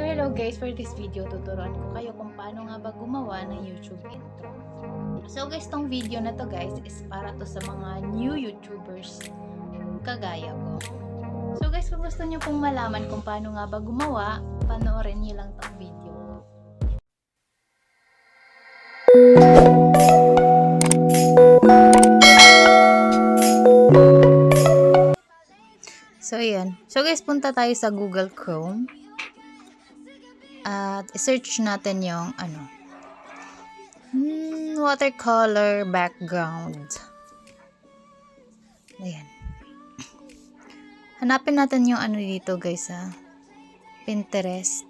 So hello guys, for this video tuturuan ko kayo kung paano nga ba gumawa ng YouTube intro. So guys, tong video na to guys is para to sa mga new YouTubers kagaya ko. So guys, kung gusto niyo pong malaman kung paano nga ba gumawa, panoorin niyo lang tong video. So, ayan. So, guys, punta tayo sa Google Chrome. At search natin yung ano. Hmm, watercolor background. Ayan. Hanapin natin yung ano dito, guys, ha. Pinterest.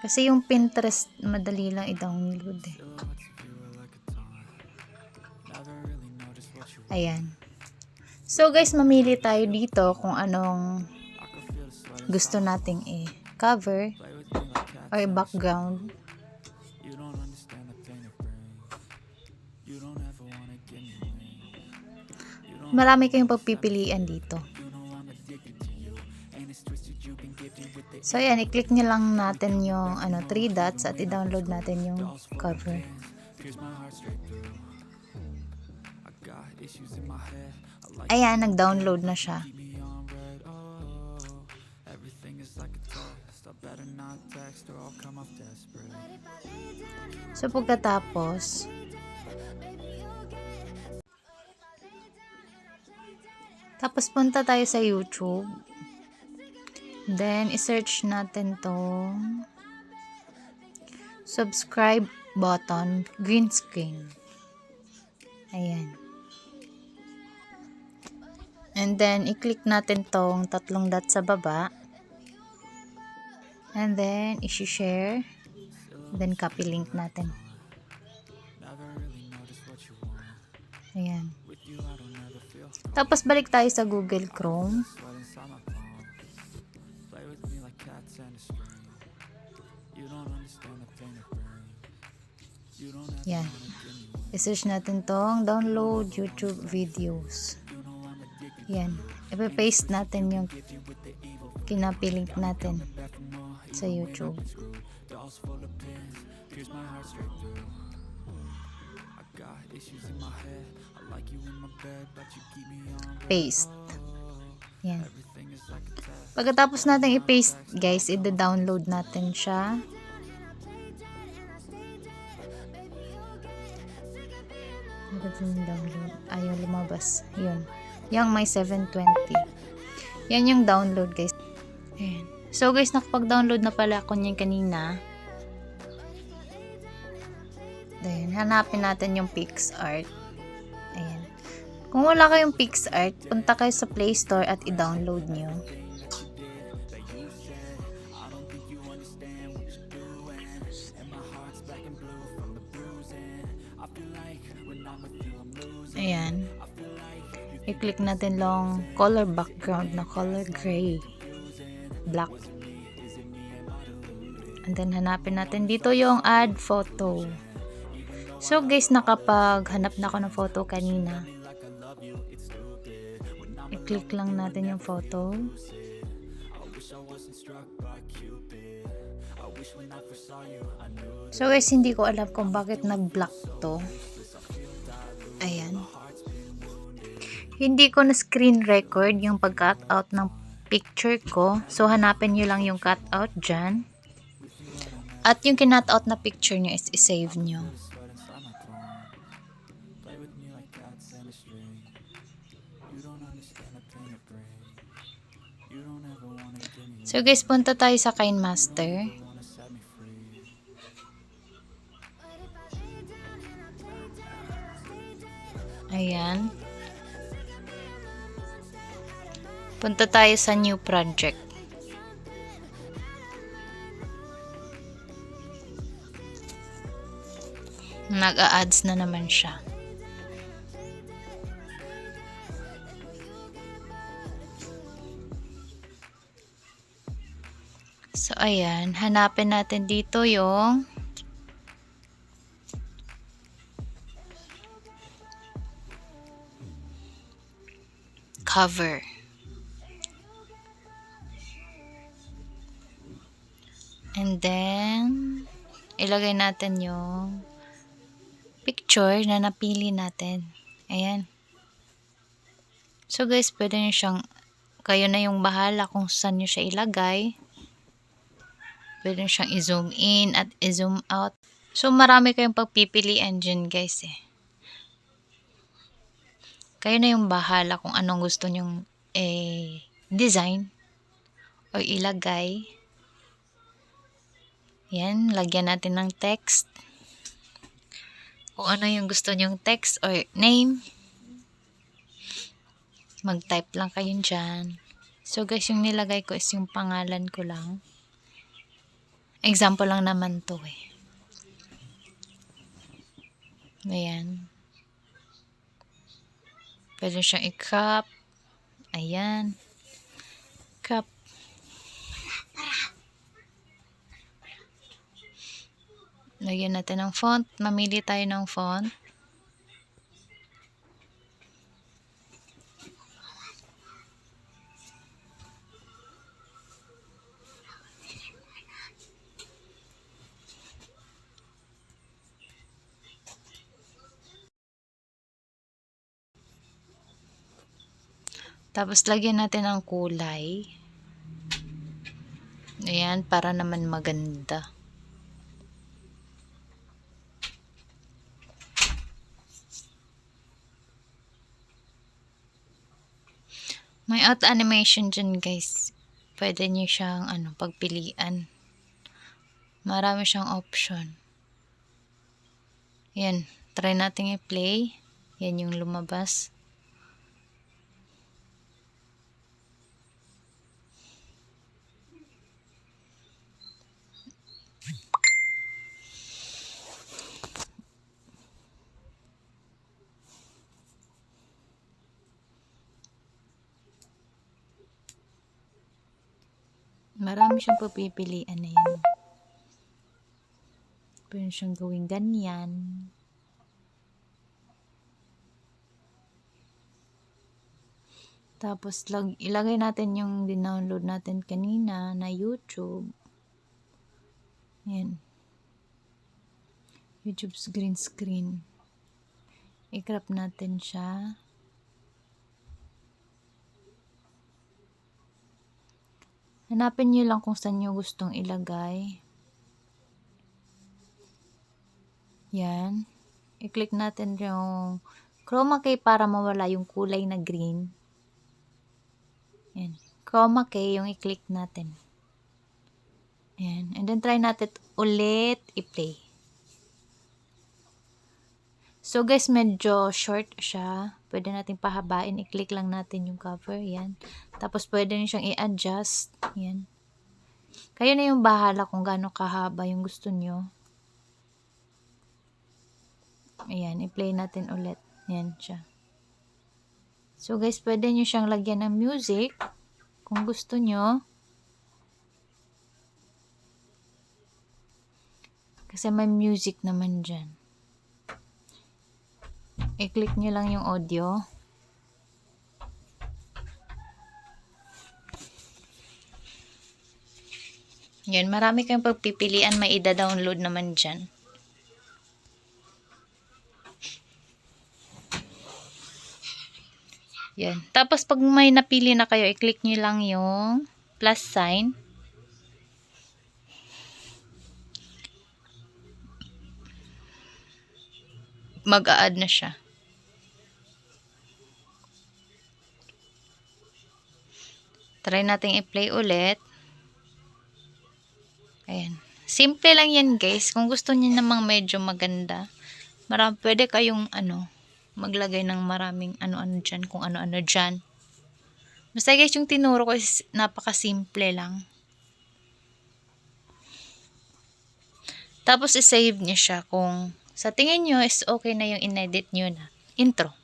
Kasi yung Pinterest, madali lang i-download, eh. Ayan. So guys, mamili tayo dito kung anong gusto nating i-cover or i-background. Marami kayong pagpipilian dito. So ayan, i-click nyo lang natin yung ano, 3 dots at i-download natin yung cover. Ayan, nag-download na siya. So, pagkatapos, tapos punta tayo sa YouTube. Then, isearch natin to subscribe button, green screen. Ayan. And then, i-click natin tong tatlong dot sa baba. And then, isi-share. Then, copy link natin. Ayan. Tapos, balik tayo sa Google Chrome. Yan. I-search natin tong download YouTube videos. Yan. Ipe-paste natin yung kinapilink natin sa YouTube. Paste. Yan. Pagkatapos natin i-paste, guys, i-download natin siya. Natin download. Ayaw lumabas. Yun. Yung may 720. Yan yung download, guys. Ayan. So, guys, nakapag-download na pala ako niyan kanina. Ayan. Hanapin natin yung PixArt. Ayan. Kung wala kayong PixArt, punta kayo sa Play Store at i-download nyo. Ayan. I-click natin long color background na color gray. Black. And then, hanapin natin dito yung add photo. So, guys, nakapag hanap na ako ng photo kanina. I-click lang natin yung photo. So, guys, hindi ko alam kung bakit nag-black to. Ayan. Hindi ko na screen record yung pag-cut out ng picture ko. So, hanapin nyo lang yung cut out dyan. At yung kinut out na picture nyo is isave nyo. So guys, punta tayo sa KineMaster. Ayan. Punta tayo sa new project. Nag-a-ads na naman siya. So, ayan. Hanapin natin dito yung cover. Ilagay natin yung picture na napili natin. Ayan. So guys, pwede nyo siyang, kayo na yung bahala kung saan nyo siya ilagay. Pwede nyo siyang i-zoom in at i-zoom out. So marami kayong pagpipilian dyan guys eh. Kayo na yung bahala kung anong gusto nyong eh, design o ilagay. Yan, lagyan natin ng text. Kung ano yung gusto nyong text or name. Mag-type lang kayo dyan. So guys, yung nilagay ko is yung pangalan ko lang. Example lang naman to eh. Ayan. Pwede siyang i-crop. Ayan. Crop. Lagyan natin ng font. Mamili tayo ng font. Tapos lagyan natin ng kulay. Ayan, para naman maganda. May auto animation dyan guys. Pwede nyo siyang ano, pagpilian. Marami siyang option. Yan. Try natin i-play. Yan yung lumabas. Marami siyang pagpipilian na yan. Pwede siyang gawing ganyan. Tapos lag, ilagay natin yung dinownload natin kanina na YouTube. Yan. YouTube's green screen. I-crop natin siya. Hanapin nyo lang kung saan nyo gustong ilagay. Yan. I-click natin yung chroma key para mawala yung kulay na green. Yan. Chroma key yung i-click natin. Yan. And then try natin ulit i-play. So guys, medyo short siya. Pwede natin pahabain. I-click lang natin yung cover. Yan. Tapos pwede nyo siyang i-adjust. Yan. Kayo na yung bahala kung gaano kahaba yung gusto nyo. Ayan. I-play natin ulit. Yan siya. So guys, pwede nyo siyang lagyan ng music. Kung gusto nyo. Kasi may music naman dyan i-click nyo lang yung audio. Yan, marami kayong pagpipilian, may ida-download naman dyan. Yan. Tapos, pag may napili na kayo, i-click nyo lang yung plus sign. Mag-a-add na siya. Try natin i-play ulit. Ayan. Simple lang yan guys. Kung gusto niyo namang medyo maganda, marami, pwede kayong ano, maglagay ng maraming ano-ano dyan, kung ano-ano dyan. Basta guys, yung tinuro ko is napaka-simple lang. Tapos, i-save niyo siya kung sa tingin nyo is okay na yung in-edit nyo na intro.